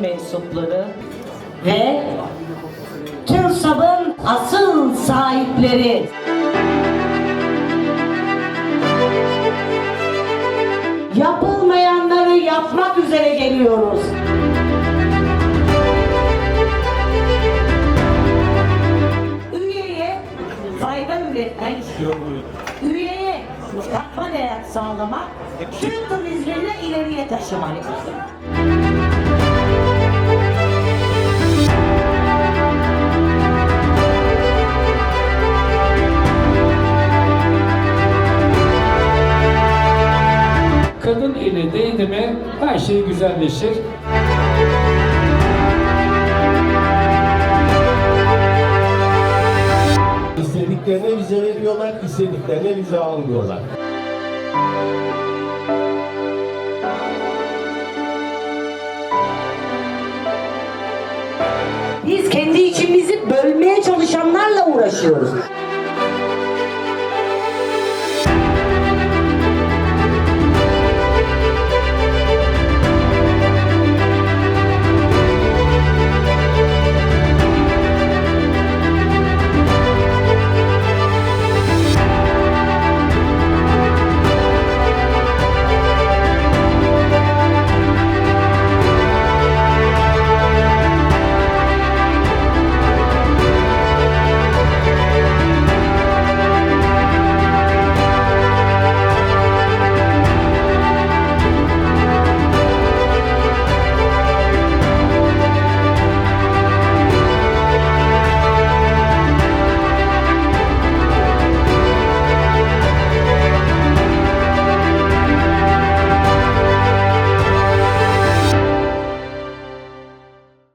mensupları ve TÜRSAB'ın asıl sahipleri. Yapılmayanları yapmak üzere geliyoruz. Üyeye fayda üretmek, üyeye katma değer sağlamak, Türk turizmini ileriye taşımak. Kadın eli değdi mi her şey güzelleşir. İstediklerine vize veriyorlar, istediklerine vize almıyorlar. Biz kendi içimizi bölmeye çalışanlarla uğraşıyoruz.